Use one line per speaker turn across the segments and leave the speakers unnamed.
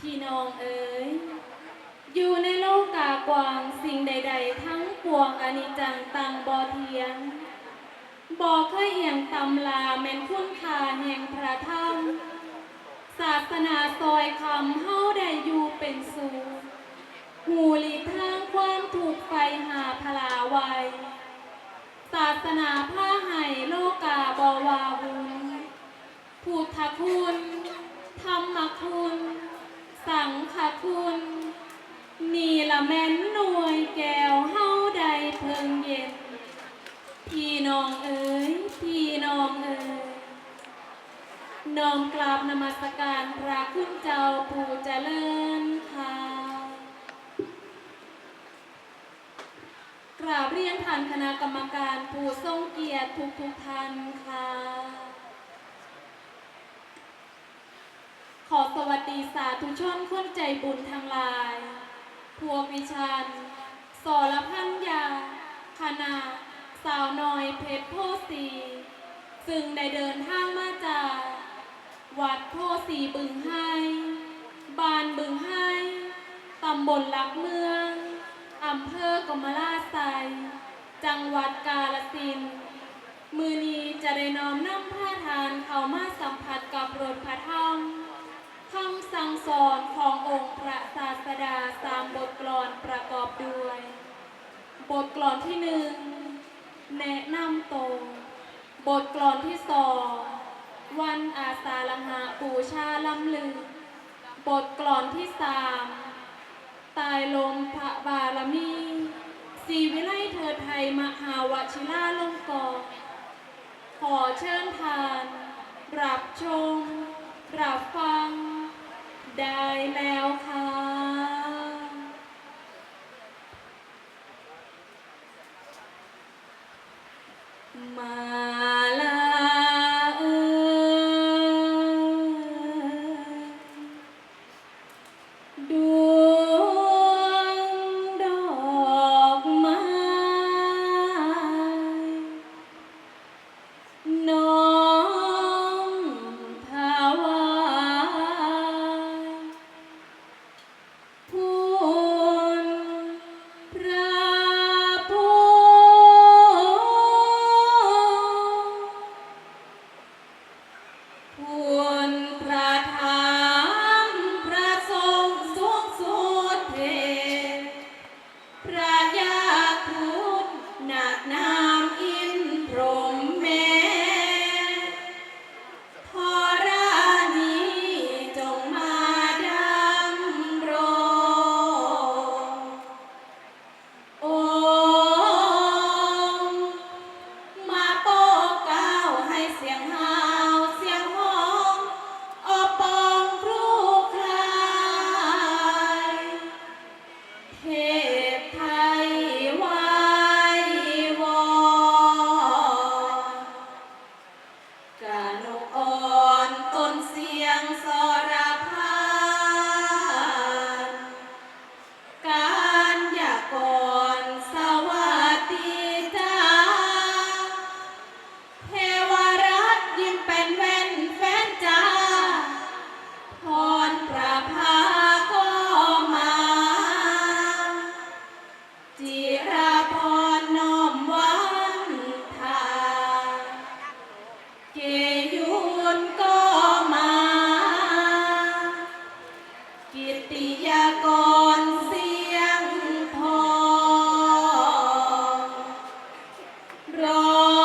พี่น้องเอ๋ย อยู่ในโลกกากว้างสิ่งใด ๆ ทั้งปวงอนิจจังตังบ่เทียงบ่เคยเอียงตำลาแม่นคุณค่าแห่งพระธรรมศาสนาซอยคำเฮาได้อยู่เป็นสุขหูหลีกทางความถูกไฟหาพลาไวศาสนาผ้าให้โลกาบวาวุนพุทธคุณ ธรรมคุณ งฆคุณ นี่ละแม่นหน่วยแก้วเฮาใดเพิงเย็น พี่น้องเอ๋ยพี่น้องเอ๋ยน้อมกราบนมัสการพระคุณเจ้าผู้เจริญค่ะกราบเรียนท่านคณะกรรมการผู้ทรงเกียรติทุกทุกท่านค่ะ ขอสวัสดีสาธุชนคนใจบุญทั้งลาย พวกวิชันสรพันยาคณะสาวน้อยเพชรโพสีซึ่งได้เดินทางมาจากวัดโพสีบึงไห้บ้านบึงไห้ตำบลลักเมืองอำเภอกมราไซจังหวัดกาฬสินธุ์มือนี้จะได้น้อมนำผ้าทานเข้ามาสัมผัสกับรถพระธรรม คำสั่งสอนขององค์พระศาสดาสามบทกลอนประกอบด้วย บทกลอนที่หนึ่งแนะนำตรงบทกลอนที่สองวันอาสาฬหะปูชาลำลึกบทกลอนที่สามตายลมพระบารมีสีวิไลเธอไทยมหาวชิราลงกรขอเชิญทาน รับชม รับฟัง ได้แล้วค่ะ ร้อง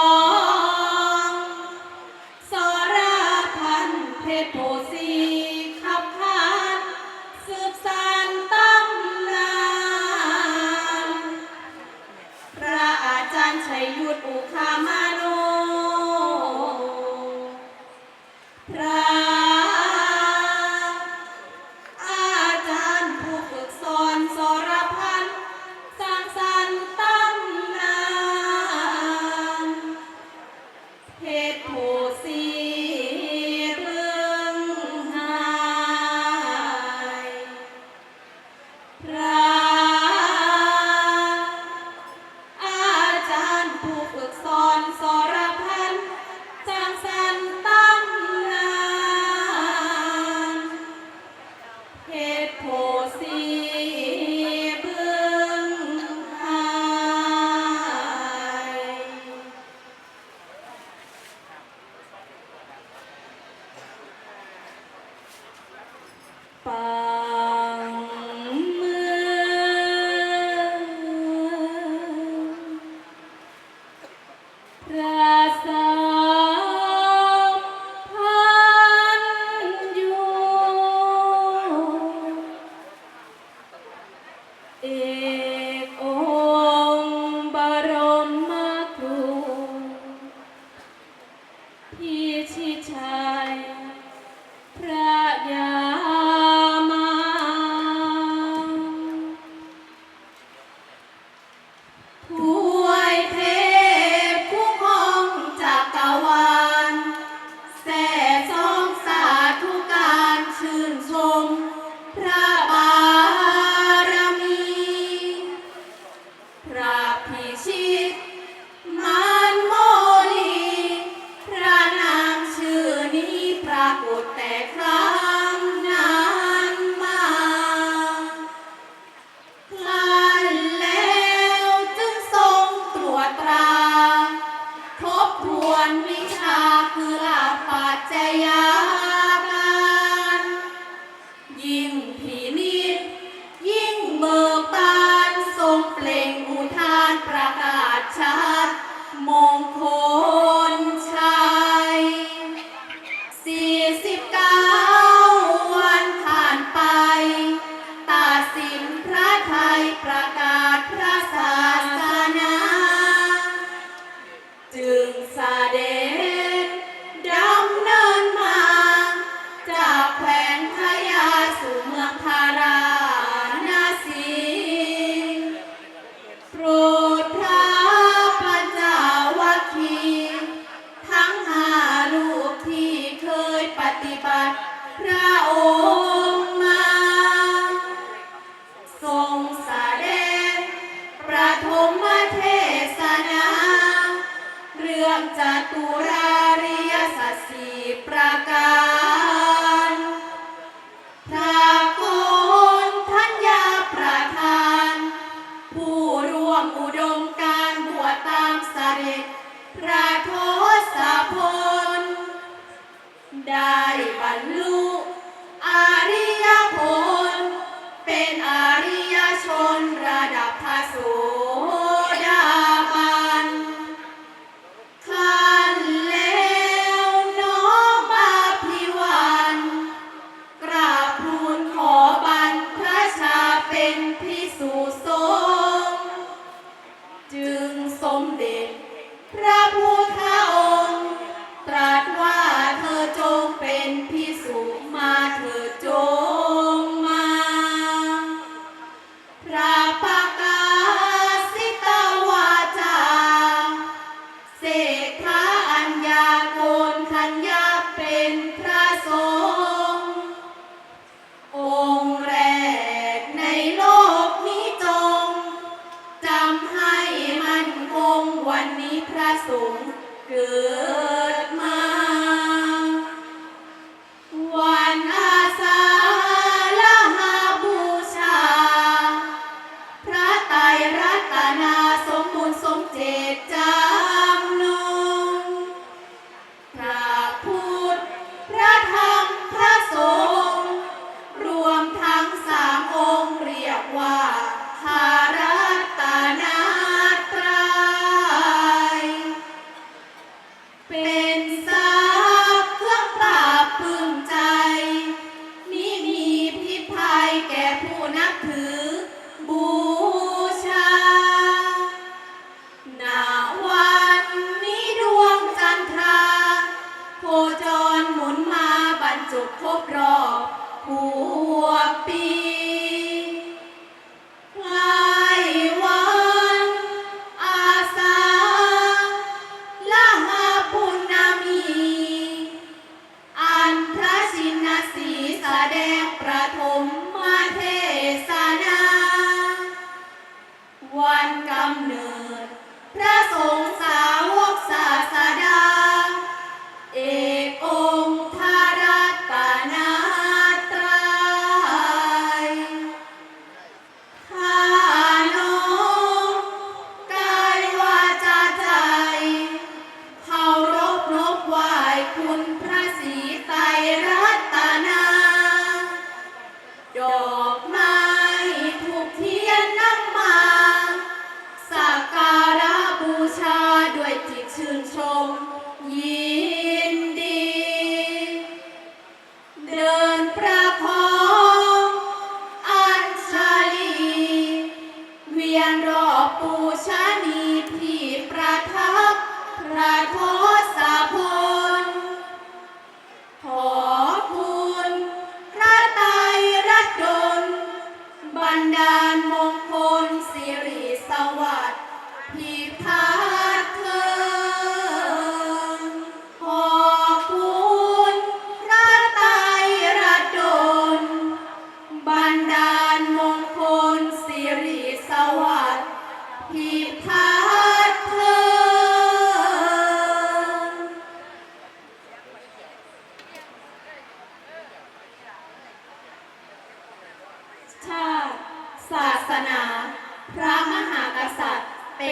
and I.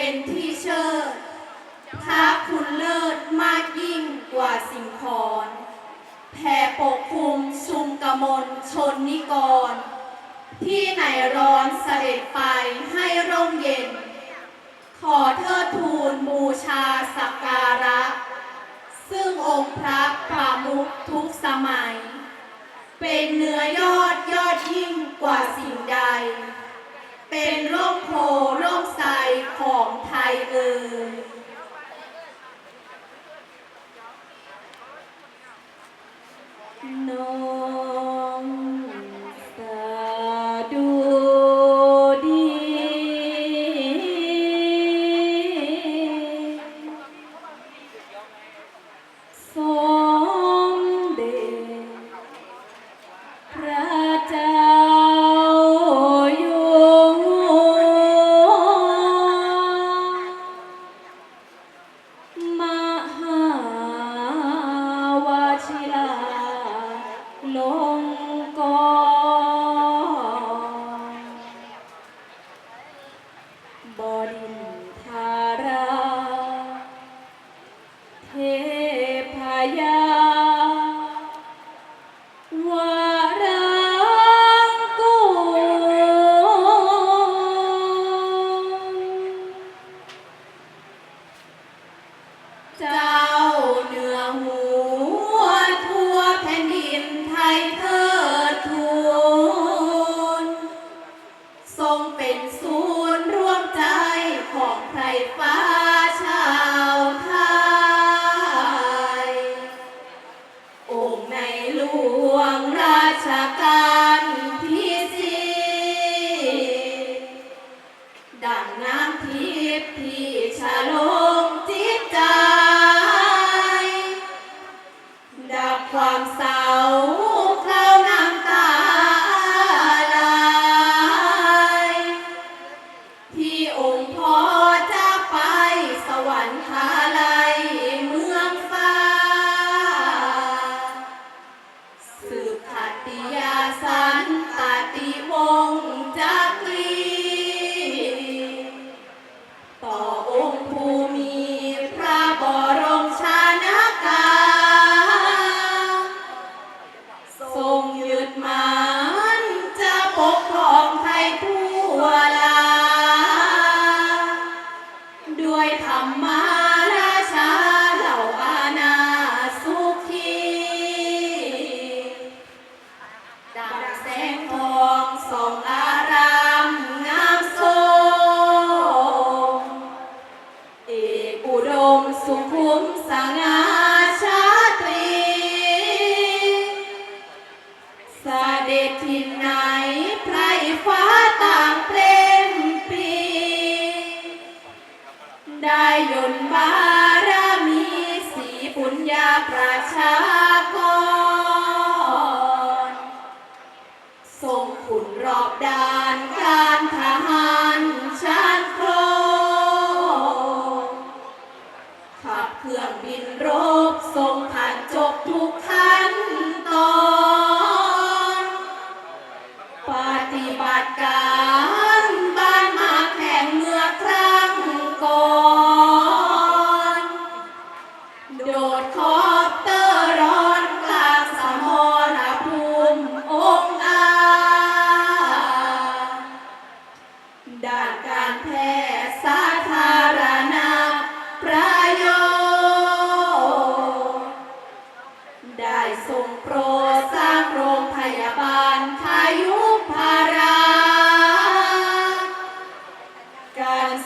เป็นที่เชิดถ้าคุณเลิศมากยิ่งกว่าสิ่งคอนแผ่ปกคลุ
มชุมกมลชนนิกร ที่ไหนร้อนเสด็จไปให้ร่มเย็น ขอเทิดทูลบูชาสักการะ ซึ่งองค์พระประมุขทุกสมัย เป็นเนื้อยอดยอดยิ่งกว่าสิ่งใด เป็นโร่ม
โพร่ม
ไทของไทยเอ่ยโน বরেন্দ্র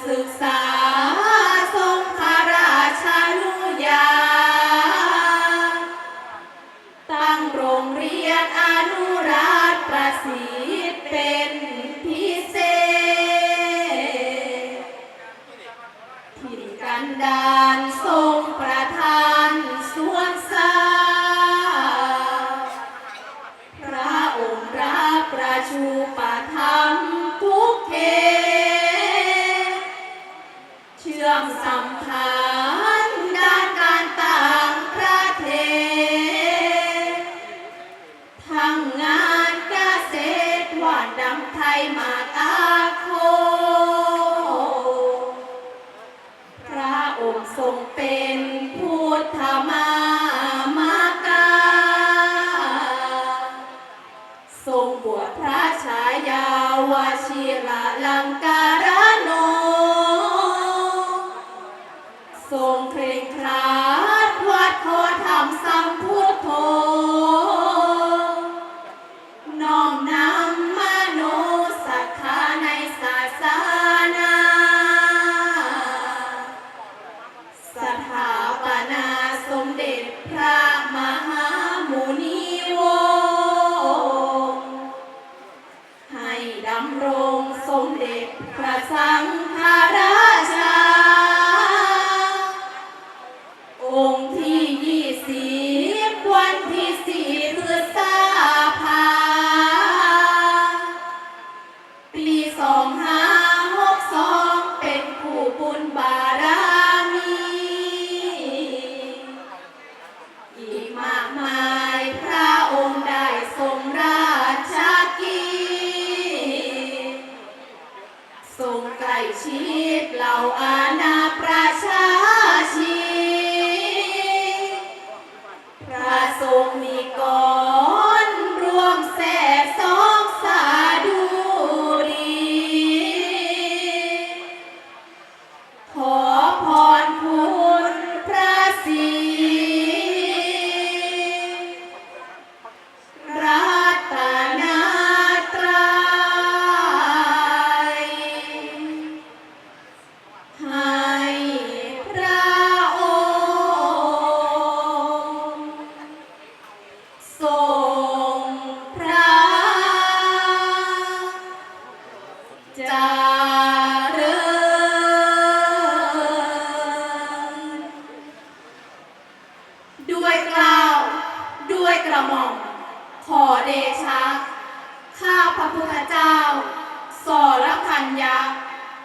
ศึกษาทรง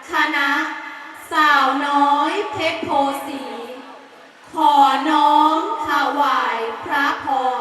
คณะ สาวน้อยเพชรโพสี ขอน้อมถวายพระพร